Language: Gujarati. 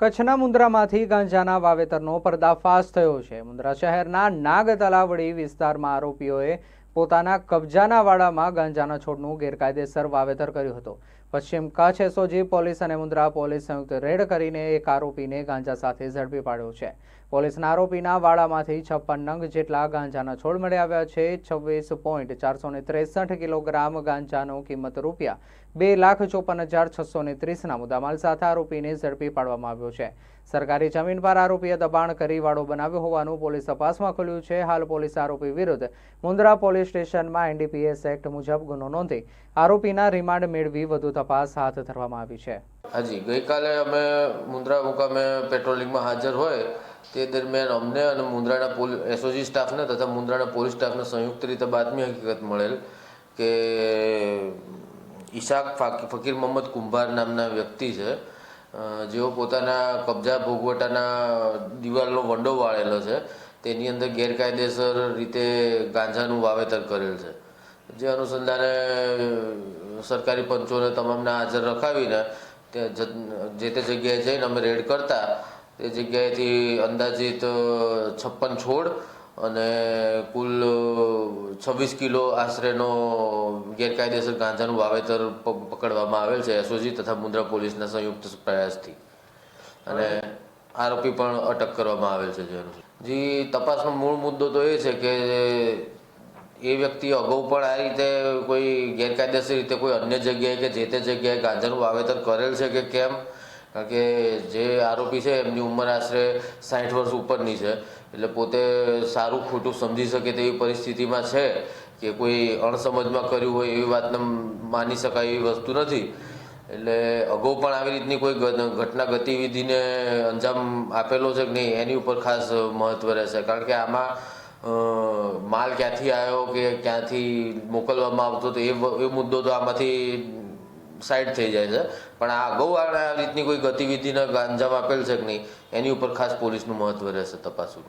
કચ્છના મુન્દ્રામાંથી ગાંજાના વાવેતરનો પર્દાફાશ થયો છે. મુન્દ્રા શહેરના નાગ તલાવડી વિસ્તારમાં આરોપીઓએ પોતાના કબજાના વાડામાં ગાંજાના છોડનું ગેરકાયદેસર વાવેતર કર્યું હતું. પશ્ચિમ કચ્છ એસઓજી પોલીસ અને મુન્દ્રા પોલીસ સંયુક્ત રેડ કરીને એક આરોપીને ગાંજા સાથે ઝડપી પાડ્યો છે. પોલીસના આરોપીના વાડામાંથી છપ્પન નંગ જેટલા ગાંજાના છોડ મળી આવ્યા છે. છવ્વીસ પોઈન્ટ ચારસો ત્રેસઠ કિલોગ્રામ ગાંજાનો કિંમત રૂપિયા બે લાખ ચોપન હજાર છસો ને ત્રીસના મુદ્દામાલ સાથે આરોપીને ઝડપી પાડવામાં આવ્યો છે. સરકારી જમીન પર આરોપીએ દબાણ કરી વાડો બનાવ્યો હોવાનું પોલીસ તપાસમાં ખુલ્યું છે. હાલ પોલીસ આરોપી વિરુદ્ધ મુન્દ્રા પોલીસ સ્ટેશનમાં એનડીપીએસ એક્ટ મુજબ ગુનો નોંધી આરોપીના રિમાન્ડ મેળવી વધુ તપાસ હાથ ધરવામાં આવી છે. હાજી, ગઈકાલે અમે મુન્દ્રા મુકામે પેટ્રોલિંગમાં હાજર હોય તે દરમિયાન અમને અને મુન્દ્રાના પોલીસ એસઓજી સ્ટાફને તથા મુન્દ્રાના પોલીસ સ્ટાફને સંયુક્ત રીતે બાતમી હકીકત મળેલ કે ઈશાક ફાક- ફકીર મોહમ્મદ કુંભાર નામના વ્યક્તિ છે. જેઓ પોતાના કબજા ભોગવટાના દિવાલનો વંડો વાળેલો છે. તેની અંદર ગેરકાયદેસર રીતે ગાંજાનું વાવેતર કરેલ છે. જે અનુસંધાને સરકારી પંચોને તમામને હાજર રખાવીને જે તે જગ્યાએ જઈને અમે રેડ કરતા, તે જગ્યાએથી અંદાજિત છપ્પન છોડ અને કુલ છવ્વીસ કિલો આશરેનો ગેરકાયદેસર ગાંજાનું વાવેતર પકડવામાં આવેલ છે એસઓજી તથા મુન્દ્રા પોલીસના સંયુક્ત પ્રયાસથી. અને આરોપી પણ અટક કરવામાં આવેલ છે જેનું જી, તપાસનો મૂળ મુદ્દો તો એ છે કે એ વ્યક્તિ અગાઉ પણ આ રીતે કોઈ ગેરકાયદેસર રીતે કોઈ અન્ય જગ્યાએ કે જે તે જગ્યાએ ગાંજાનું વાવેતર કરેલ છે કે કેમ? કારણ કે જે આરોપી છે એમની ઉંમર આશરે સાઠ વર્ષ ઉપરની છે. એટલે પોતે સારું ખોટું સમજી શકે તેવી પરિસ્થિતિમાં છે કે કોઈ અણસમજમાં કર્યું હોય એવી વાતને માની શકાય એવી વસ્તુ નથી. એટલે અગાઉ પણ આવી રીતની કોઈ ઘટના ગતિવિધિને અંજામ આપેલો છે કે નહીં, એની ઉપર ખાસ મહત્વ રહેશે. કારણ કે આમાં માલ ક્યાંથી આવ્યો કે ક્યાંથી મોકલવામાં આવતો તો એ મુદ્દો તો આમાંથી સાઈડ થઈ જાય છે. પણ આ અગાઉ આ રીતની કોઈ ગતિવિધિને અંજામ આપેલ છે કે નહીં, એની ઉપર ખાસ પોલીસનું મહત્વ રહેશે તપાસનું.